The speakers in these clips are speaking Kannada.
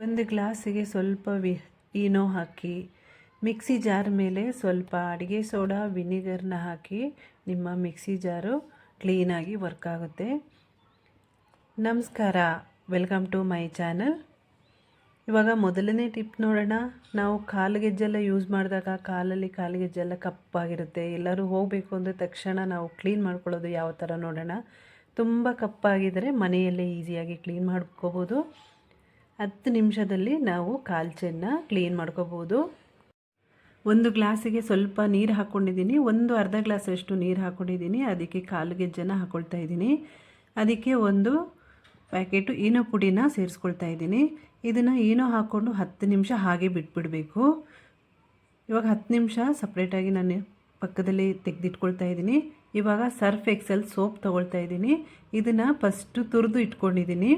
ಒಂದು ಗ್ಲಾಸಿಗೆ ಸ್ವಲ್ಪ ವಿ, ಈನೋ ಹಾಕಿ, ಮಿಕ್ಸಿ ಜಾರ್ ಮೇಲೆ ಸ್ವಲ್ಪ ಅಡುಗೆ ಸೋಡಾ, ವಿನಿಗರ್ನ ಹಾಕಿ ನಿಮ್ಮ ಮಿಕ್ಸಿ ಜಾರು ಕ್ಲೀನಾಗಿ ವರ್ಕ್ ಆಗುತ್ತೆ. ನಮಸ್ಕಾರ, ವೆಲ್ಕಮ್ ಟು ಮೈ ಚಾನಲ್. ಇವಾಗ ಮೊದಲನೇ ಟಿಪ್ ನೋಡೋಣ. ನಾವು ಕಾಲುಗೆಜ್ಜೆಲ್ಲ ಯೂಸ್ ಮಾಡಿದಾಗ ಕಾಲಲ್ಲಿ ಕಾಲುಗೆಜ್ಜೆಲ್ಲ ಕಪ್ಪಾಗಿರುತ್ತೆ. ಎಲ್ಲರೂ ಹೋಗಬೇಕು ಅಂದರೆ ತಕ್ಷಣ ನಾವು ಕ್ಲೀನ್ ಮಾಡ್ಕೊಳ್ಳೋದು ಯಾವ ಥರ ನೋಡೋಣ. ತುಂಬ ಕಪ್ಪಾಗಿದ್ದರೆ ಮನೆಯಲ್ಲೇ ಈಸಿಯಾಗಿ ಕ್ಲೀನ್ ಮಾಡ್ಕೋಬೋದು. ಹತ್ತು ನಿಮಿಷದಲ್ಲಿ ನಾವು ಕಾಲ್ಚೆನ್ನ ಕ್ಲೀನ್ ಮಾಡ್ಕೋಬೋದು. ಒಂದು ಗ್ಲಾಸಿಗೆ ಸ್ವಲ್ಪ ನೀರು ಹಾಕ್ಕೊಂಡಿದ್ದೀನಿ ಒಂದು ಅರ್ಧ ಗ್ಲಾಸಷ್ಟು ನೀರು ಹಾಕ್ಕೊಂಡಿದ್ದೀನಿ ಅದಕ್ಕೆ ಕಾಲು ಗೆಜ್ಜೆನ ಹಾಕ್ಕೊಳ್ತಾ ಇದ್ದೀನಿ. ಅದಕ್ಕೆ ಒಂದು ಪ್ಯಾಕೆಟು ಈನೋ ಪುಡಿನ ಸೇರಿಸ್ಕೊಳ್ತಾ ಇದ್ದೀನಿ. ಇದನ್ನು ಈನೋ ಹಾಕ್ಕೊಂಡು ಹತ್ತು ನಿಮಿಷ ಹಾಗೆ ಬಿಟ್ಬಿಡಬೇಕು. ಇವಾಗ ಹತ್ತು ನಿಮಿಷ ಸಪ್ರೇಟಾಗಿ ನಾನು ಪಕ್ಕದಲ್ಲಿ ತೆಗೆದಿಟ್ಕೊಳ್ತಾ ಇದ್ದೀನಿ. ಇವಾಗ ಸರ್ಫ್ ಎಕ್ಸೆಲ್ ಸೋಪ್ ತೊಗೊಳ್ತಾ ಇದ್ದೀನಿ. ಇದನ್ನು ಫಸ್ಟು ತುರಿದು ಇಟ್ಕೊಂಡಿದ್ದೀನಿ.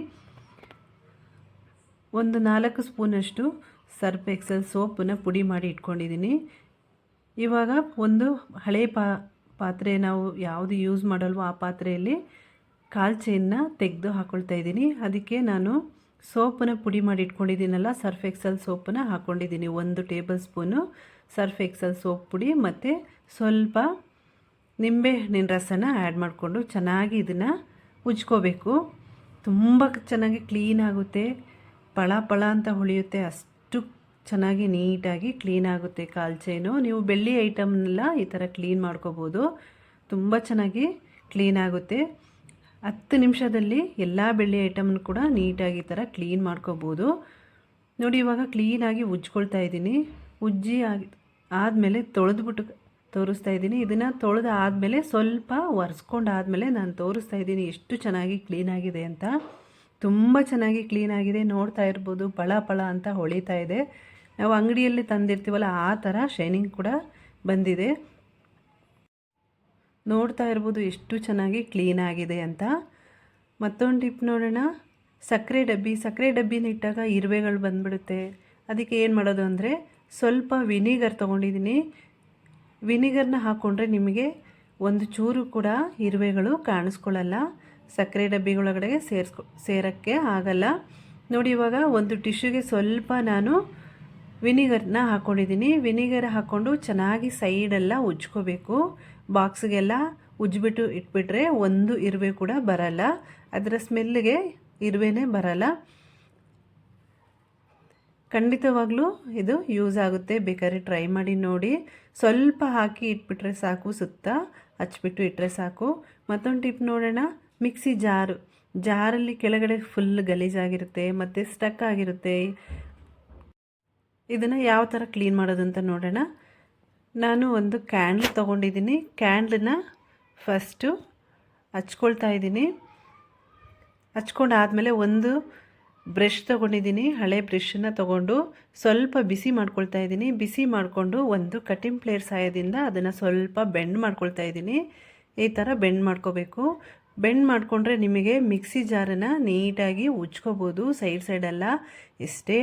ಒಂದು ನಾಲ್ಕು ಸ್ಪೂನಷ್ಟು ಸರ್ಪ್ ಎಕ್ಸೆಲ್ ಸೋಪನ್ನು ಪುಡಿ ಮಾಡಿ ಇಟ್ಕೊಂಡಿದ್ದೀನಿ. ಇವಾಗ ಒಂದು ಹಳೆ ಪಾ, ಪಾತ್ರೆ ನಾವು ಯಾವುದು ಯೂಸ್ ಮಾಡಲ್ವೋ ಆ ಪಾತ್ರೆಯಲ್ಲಿ ಕಾಲ್ಚೆಯನ್ನು ತೆಗೆದು ಹಾಕ್ಕೊಳ್ತಾ ಇದ್ದೀನಿ. ಅದಕ್ಕೆ ನಾನು ಸೋಪನ್ನು ಪುಡಿ ಮಾಡಿ ಇಟ್ಕೊಂಡಿದ್ದೀನಲ್ಲ, ಸರ್ಫ್ ಎಕ್ಸೆಲ್ ಸೋಪನ್ನು ಹಾಕ್ಕೊಂಡಿದ್ದೀನಿ ಒಂದು table spoon Surf Excel soap ಪುಡಿ ಮತ್ತು ಸ್ವಲ್ಪ ನಿಂಬೆ ಹಣ್ಣಿನ ರಸನ ಆ್ಯಡ್ ಮಾಡಿಕೊಂಡು ಚೆನ್ನಾಗಿ ಇದನ್ನು ಉಜ್ಕೋಬೇಕು. ತುಂಬ ಚೆನ್ನಾಗಿ ಕ್ಲೀನ್ ಆಗುತ್ತೆ. ಪಳ ಪಳ ಅಂತ ಹೊಳಿಯುತ್ತೆ, ಅಷ್ಟು ಚೆನ್ನಾಗಿ ನೀಟಾಗಿ ಕ್ಲೀನ್ ಆಗುತ್ತೆ ಕಾಲ್ ಚೈನು ನೀವು ಬೆಳ್ಳಿ ಐಟಮ್ನೆಲ್ಲ ಈ ಥರ ಕ್ಲೀನ್ ಮಾಡ್ಕೋಬೋದು. ತುಂಬ ಚೆನ್ನಾಗಿ ಕ್ಲೀನ್ ಆಗುತ್ತೆ. ಹತ್ತು ನಿಮಿಷದಲ್ಲಿ ಎಲ್ಲ ಬೆಳ್ಳಿ ಐಟಮ್ನ ಕೂಡ ನೀಟಾಗಿ ಈ ಥರ ಕ್ಲೀನ್ ಮಾಡ್ಕೋಬೋದು. ನೋಡಿ, ಇವಾಗ ಕ್ಲೀನಾಗಿ ಉಜ್ಕೊಳ್ತಾ ಇದ್ದೀನಿ. ಉಜ್ಜಿ ಆಗಿ, ಆದಮೇಲೆ ತೊಳೆದ್ಬಿಟ್ಟು ತೋರಿಸ್ತಾ ಇದ್ದೀನಿ. ಇದನ್ನು ತೊಳೆದು ಆದಮೇಲೆ ಸ್ವಲ್ಪ ಒರೆಸ್ಕೊಂಡು ಆದಮೇಲೆ ನಾನು ತೋರಿಸ್ತಾ ಇದ್ದೀನಿ ಎಷ್ಟು ಚೆನ್ನಾಗಿ ಕ್ಲೀನಾಗಿದೆ ಅಂತ. ತುಂಬ ಚೆನ್ನಾಗಿ ಕ್ಲೀನಾಗಿದೆ ನೋಡ್ತಾ ಇರ್ಬೋದು, ಪಳ ಪಳ ಅಂತ ಹೊಳಿತಾ ಇದೆ. ನಾವು ಅಂಗಡಿಯಲ್ಲಿ ತಂದಿರ್ತೀವಲ್ಲ, ಆ ಥರ ಶೈನಿಂಗ್ ಕೂಡ ಬಂದಿದೆ. ನೋಡ್ತಾ ಇರ್ಬೋದು, ಎಷ್ಟು ಚೆನ್ನಾಗಿ ಕ್ಲೀನ್ ಆಗಿದೆ ಅಂತ. ಮತ್ತೊಂದು ಟಿಪ್ ನೋಡೋಣ. ಸಕ್ಕರೆ ಡಬ್ಬಿ, ಸಕ್ಕರೆ ಡಬ್ಬಿನ ಇಟ್ಟಾಗ ಇರುವೆಗಳು ಬಂದ್ಬಿಡುತ್ತೆ. ಅದಕ್ಕೆ ಏನು ಮಾಡೋದು ಅಂದರೆ, ಸ್ವಲ್ಪ ವಿನಿಗರ್ ತೊಗೊಂಡಿದ್ದೀನಿ ವಿನಿಗರ್ನ ಹಾಕ್ಕೊಂಡ್ರೆ ನಿಮಗೆ ಒಂದು ಚೂರು ಕೂಡ ಇರುವೆಗಳು ಕಾಣಿಸ್ಕೊಳ್ಳಲ್ಲ. ಸಕ್ಕರೆ ಡಬ್ಬಿಗಳೊಳಗಡೆ ಸೇರಿಸ್ಕೊ, ಸೇರೋಕ್ಕೆ ಆಗಲ್ಲ. ನೋಡಿ ಇವಾಗ ಒಂದು ಟಿಶ್ಯೂಗೆ ಸ್ವಲ್ಪ ನಾನು ವಿನಿಗರ್ನ ಹಾಕ್ಕೊಂಡಿದ್ದೀನಿ ವಿನಿಗರ್ ಹಾಕ್ಕೊಂಡು ಚೆನ್ನಾಗಿ ಸೈಡೆಲ್ಲ ಉಜ್ಕೋಬೇಕು. ಬಾಕ್ಸ್ಗೆಲ್ಲ ಉಜ್ಬಿಟ್ಟು ಇಟ್ಬಿಟ್ರೆ ಒಂದು ಇರುವೆ ಕೂಡ ಬರಲ್ಲ. ಅದರ ಸ್ಮೆಲ್ಗೆ ಇರುವೆನೇ ಬರಲ್ಲ. ಖಂಡಿತವಾಗ್ಲೂ ಇದು ಯೂಸ್ ಆಗುತ್ತೆ. ಬೇಕಾದ್ರೆ ಟ್ರೈ ಮಾಡಿ ನೋಡಿ. ಸ್ವಲ್ಪ ಹಾಕಿ ಇಟ್ಬಿಟ್ರೆ ಸಾಕು ಸುತ್ತ. ಹಚ್ಬಿಟ್ಟು ಇಟ್ಟರೆ ಸಾಕು. ಮತ್ತೊಂದು ಟಿಪ್ ನೋಡೋಣ. ಮಿಕ್ಸಿ ಜಾರು. ಜಾರಲ್ಲಿ ಕೆಳಗಡೆ ಫುಲ್ ಗಲೀಜಾಗಿರುತ್ತೆ ಮತ್ತು ಸ್ಟಕ್ ಆಗಿರುತ್ತೆ. ಇದನ್ನು ಯಾವ ಥರ ಕ್ಲೀನ್ ಮಾಡೋದು ಅಂತ ನೋಡೋಣ. ನಾನು ಒಂದು ಕ್ಯಾಂಡ್ಲ್ ತೊಗೊಂಡಿದ್ದೀನಿ. ಕ್ಯಾಂಡ್ಲನ್ನ ಫಸ್ಟು ಹಚ್ಕೊಳ್ತಾ ಇದ್ದೀನಿ. ಹಚ್ಕೊಂಡಾದಮೇಲೆ ಒಂದು ಬ್ರಷ್ ತೊಗೊಂಡಿದ್ದೀನಿ, ಹಳೆ ಬ್ರಷನ್ನು ತೊಗೊಂಡು ಸ್ವಲ್ಪ ಬಿಸಿ ಮಾಡ್ಕೊಳ್ತಾ ಇದ್ದೀನಿ. ಬಿಸಿ ಮಾಡಿಕೊಂಡು ಒಂದು ಕಟಿಂಗ್ ಪ್ಲೇರ್ ಸಹಾಯದಿಂದ ಅದನ್ನು ಸ್ವಲ್ಪ ಬೆಂಡ್ ಮಾಡ್ಕೊಳ್ತಾ ಇದ್ದೀನಿ. ಈ ಥರ ಬೆಂಡ್ ಮಾಡ್ಕೋಬೇಕು. ಬೆಂಡ್ ಮಾಡಿಕೊಂಡ್ರೆ ನಿಮಗೆ ಮಿಕ್ಸಿ ಜಾರನ್ನು ನೀಟಾಗಿ ಉಜ್ಕೋಬೋದು ಸೈಡ್ ಸೈಡೆಲ್ಲ. ಎಷ್ಟೇ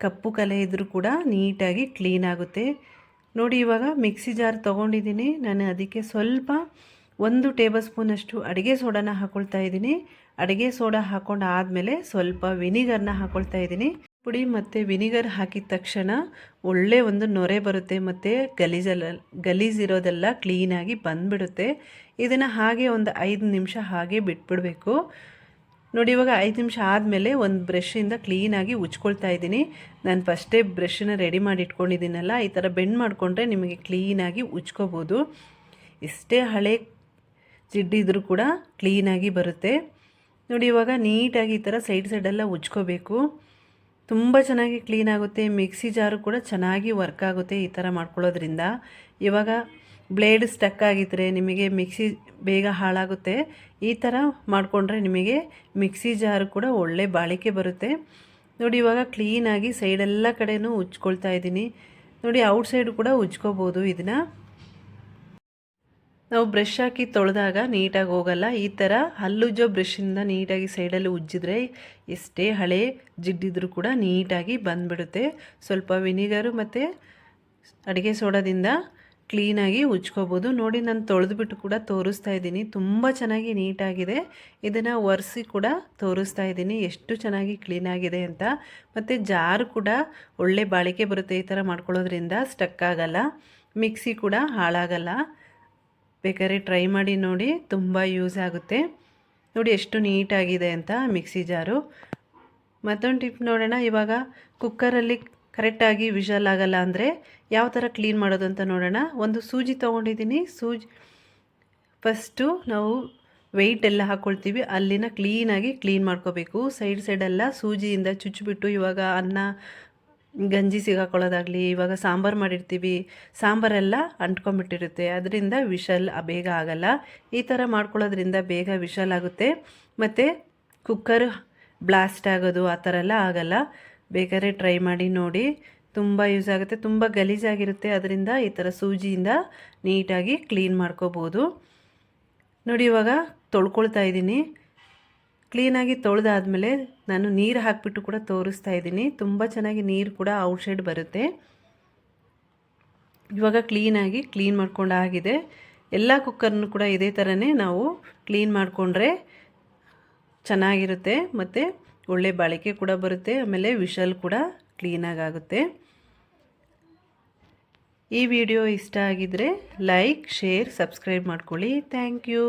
ಕಪ್ಪು ಕಲೆ ಇದ್ದರೂ ಕೂಡ ನೀಟಾಗಿ ಕ್ಲೀನ್ ಆಗುತ್ತೆ. ನೋಡಿ, ಇವಾಗ ಮಿಕ್ಸಿ ಜಾರ್ ತೊಗೊಂಡಿದ್ದೀನಿ. ನಾನು ಅದಕ್ಕೆ ಸ್ವಲ್ಪ ಒಂದು ಟೇಬಲ್ ಸ್ಪೂನಷ್ಟು ಅಡುಗೆ ಸೋಡಾನ ಹಾಕ್ಕೊಳ್ತಾ ಇದ್ದೀನಿ. ಅಡುಗೆ ಸೋಡಾ ಹಾಕ್ಕೊಂಡು ಆದಮೇಲೆ ಸ್ವಲ್ಪ ವಿನಿಗರ್ನ ಹಾಕ್ಕೊಳ್ತಾ ಇದ್ದೀನಿ. ಪುಡಿ ಮತ್ತು ವಿನಿಗರ್ ಹಾಕಿದ ತಕ್ಷಣ ಒಳ್ಳೆ ಒಂದು ನೊರೆ ಬರುತ್ತೆ ಮತ್ತು ಗಲೀಜಲ್ಲ ಗಲೀಜಿರೋದೆಲ್ಲ ಕ್ಲೀನಾಗಿ ಬಂದುಬಿಡುತ್ತೆ. ಇದನ್ನು ಹಾಗೆ ಒಂದು ಐದು ನಿಮಿಷ ಹಾಗೆ ಬಿಟ್ಬಿಡಬೇಕು. ನೋಡಿ, ಇವಾಗ ಐದು ನಿಮಿಷ ಆದಮೇಲೆ ಒಂದು ಬ್ರಷಿಂದ ಕ್ಲೀನಾಗಿ ಉಜ್ಕೊಳ್ತಾ ಇದ್ದೀನಿ. ನಾನು ಫಸ್ಟೇ ಬ್ರಷನ್ನ ರೆಡಿ ಮಾಡಿ ಇಟ್ಕೊಂಡಿದ್ದೀನಲ್ಲ, ಈ ಥರ ಬೆಂಡ್ ಮಾಡಿಕೊಂಡ್ರೆ ನಿಮಗೆ ಕ್ಲೀನಾಗಿ ಉಜ್ಕೋಬೋದು. ಎಷ್ಟೇ ಹಳೆ ಜಿಡ್ಡಿದ್ರೂ ಕೂಡ ಕ್ಲೀನಾಗಿ ಬರುತ್ತೆ. ನೋಡಿ, ಇವಾಗ ನೀಟಾಗಿ ಈ ಥರ ಸೈಡ್ ಸೈಡೆಲ್ಲ ಉಜ್ಕೋಬೇಕು. ತುಂಬ ಚೆನ್ನಾಗಿ ಕ್ಲೀನ್ ಆಗುತ್ತೆ, ಮಿಕ್ಸಿ ಜಾರು ಕೂಡ ಚೆನ್ನಾಗಿ ವರ್ಕ್ ಆಗುತ್ತೆ ಈ ಥರ ಮಾಡ್ಕೊಳ್ಳೋದ್ರಿಂದ. ಇವಾಗ ಬ್ಲೇಡ್ ಸ್ಟಕ್ ಆಗಿದ್ದರೆ ನಿಮಗೆ ಮಿಕ್ಸಿ ಬೇಗ ಹಾಳಾಗುತ್ತೆ. ಈ ಥರ ಮಾಡಿಕೊಂಡ್ರೆ ನಿಮಗೆ ಮಿಕ್ಸಿ ಜಾರು ಕೂಡ ಒಳ್ಳೆ ಬಾಳಿಕೆ ಬರುತ್ತೆ. ನೋಡಿ, ಇವಾಗ ಕ್ಲೀನಾಗಿ ಸೈಡೆಲ್ಲ ಕಡೆಯೂ ಉಜ್ಕೊಳ್ತಾ ಇದ್ದೀನಿ. ನೋಡಿ ಔಟ್ ಸೈಡು ಕೂಡ ಉಜ್ಕೋಬೋದು ಇದನ್ನು. ನಾವು ಬ್ರಷ್ ಹಾಕಿ ತೊಳೆದಾಗ ನೀಟಾಗಿ ಹೋಗಲ್ಲ. ಈ ಥರ ಹಲ್ಲುಜ್ಜೋ ಬ್ರಷಿಂದ ನೀಟಾಗಿ ಸೈಡಲ್ಲಿ ಉಜ್ಜಿದ್ರೆ ಎಷ್ಟೇ ಹಳೆ ಜಿಡ್ಡಿದ್ರೂ ಕೂಡ ನೀಟಾಗಿ ಬಂದುಬಿಡುತ್ತೆ. ಸ್ವಲ್ಪ ವಿನಿಗರು ಮತ್ತು ಅಡುಗೆ ಸೋಡಾದಿಂದ ಕ್ಲೀನಾಗಿ ಉಜ್ಕೋಬೋದು. ನೋಡಿ ನಾನು ತೊಳೆದ್ಬಿಟ್ಟು ಕೂಡ ತೋರಿಸ್ತಾ ಇದ್ದೀನಿ. ತುಂಬ ಚೆನ್ನಾಗಿ ನೀಟಾಗಿದೆ. ಇದನ್ನು ಒರೆಸಿ ಕೂಡ ತೋರಿಸ್ತಾ ಇದ್ದೀನಿ. ಎಷ್ಟು ಚೆನ್ನಾಗಿ ಕ್ಲೀನಾಗಿದೆ ಅಂತ. ಮತ್ತು ಜಾರು ಕೂಡ ಒಳ್ಳೆ ಬಾಳಿಕೆ ಬರುತ್ತೆ ಈ ಥರ ಮಾಡ್ಕೊಳ್ಳೋದ್ರಿಂದ ಸ್ಟಕ್ ಆಗಲ್ಲ. ಮಿಕ್ಸಿ ಕೂಡ ಹಾಳಾಗಲ್ಲ. ಬೇಕಾದ್ರೆ ಟ್ರೈ ಮಾಡಿ ನೋಡಿ, ತುಂಬ ಯೂಸ್ ಆಗುತ್ತೆ. ನೋಡಿ ಎಷ್ಟು ನೀಟಾಗಿದೆ ಅಂತ ಮಿಕ್ಸಿ ಜಾರು. ಮತ್ತೊಂದು ಟಿಪ್ ನೋಡೋಣ, ಇವಾಗ ಕುಕ್ಕರಲ್ಲಿ ಕರೆಕ್ಟಾಗಿ ವಿಷಲ್ ಆಗಲ್ಲ ಅಂದರೆ ಯಾವ ಥರ ಕ್ಲೀನ್ ಮಾಡೋದು ಅಂತ ನೋಡೋಣ. ಒಂದು ಸೂಜಿ ತೊಗೊಂಡಿದ್ದೀನಿ. ಸೂಜಿ, ಫಸ್ಟು ನಾವು ವೆಯ್ಟ್ ಎಲ್ಲ ಹಾಕ್ಕೊಳ್ತೀವಿ ಅಲ್ಲಿನ ಕ್ಲೀನಾಗಿ ಕ್ಲೀನ್ ಮಾಡ್ಕೋಬೇಕು. ಸೈಡ್ ಸೈಡೆಲ್ಲ ಸೂಜಿಯಿಂದ ಚುಚ್ಚಿಬಿಟ್ಟು ಇವಾಗ ಅನ್ನ ಗಂಜಿ ಸಿಗಾಕೊಳ್ಳೋದಾಗಲಿ, ಇವಾಗ ಸಾಂಬಾರು ಮಾಡಿರ್ತೀವಿ, ಸಾಂಬಾರೆಲ್ಲ ಅಂಟ್ಕೊಂಬಿಟ್ಟಿರುತ್ತೆ. ಅದರಿಂದ ವಿಷಲ್ ಬೇಗ ಆಗಲ್ಲ. ಈ ಥರ ಮಾಡ್ಕೊಳ್ಳೋದ್ರಿಂದ ಬೇಗ ವಿಷಲ್ ಆಗುತ್ತೆ. ಮತ್ತು ಕುಕ್ಕರ್ ಬ್ಲಾಸ್ಟ್ ಆಗೋದು ಆ ಥರ ಎಲ್ಲ ಆಗಲ್ಲ. ಬೇಕಾದ್ರೆ ಟ್ರೈ ಮಾಡಿ ನೋಡಿ. ತುಂಬ ಯೂಸ್ ಆಗುತ್ತೆ. ತುಂಬ ಗಲೀಜಾಗಿರುತ್ತೆ. ಅದರಿಂದ ಈ ಥರ ಸೂಜಿಯಿಂದ ನೀಟಾಗಿ ಕ್ಲೀನ್ ಮಾಡ್ಕೋಬೋದು. ನೋಡಿ ಇವಾಗ ತೊಳ್ಕೊಳ್ತಾ ಇದ್ದೀನಿ. ಕ್ಲೀನಾಗಿ ತೊಳೆದಾದಮೇಲೆ ನಾನು ನೀರು ಹಾಕಿಬಿಟ್ಟು ಕೂಡ ತೋರಿಸ್ತಾ ಇದ್ದೀನಿ. ತುಂಬ ಚೆನ್ನಾಗಿ ನೀರು ಕೂಡ ಔಟ್ಸೈಡ್ ಬರುತ್ತೆ. ಇವಾಗ ಕ್ಲೀನಾಗಿ ಕ್ಲೀನ್ ಮಾಡ್ಕೊಂಡಾಗಿದೆ ಎಲ್ಲ ಕುಕ್ಕರ್ನು ಕೂಡ ಇದೇ ಥರನೇ ನಾವು ಕ್ಲೀನ್ ಮಾಡಿಕೊಂಡ್ರೆ ಚೆನ್ನಾಗಿರುತ್ತೆ. ಮತ್ತು ಒಳ್ಳೆ ಬಾಳಿಕೆ ಕೂಡ ಬರುತ್ತೆ. ಆಮೇಲೆ ವಿಷಲ್ ಕೂಡ ಕ್ಲೀನಾಗಿ ಆಗುತ್ತೆ ಈ ವಿಡಿಯೋ ಇಷ್ಟ ಆಗಿದ್ದರೆ ಲೈಕ್, ಶೇರ್, ಸಬ್ಸ್ಕ್ರೈಬ್ ಮಾಡ್ಕೊಳ್ಳಿ. Thank you.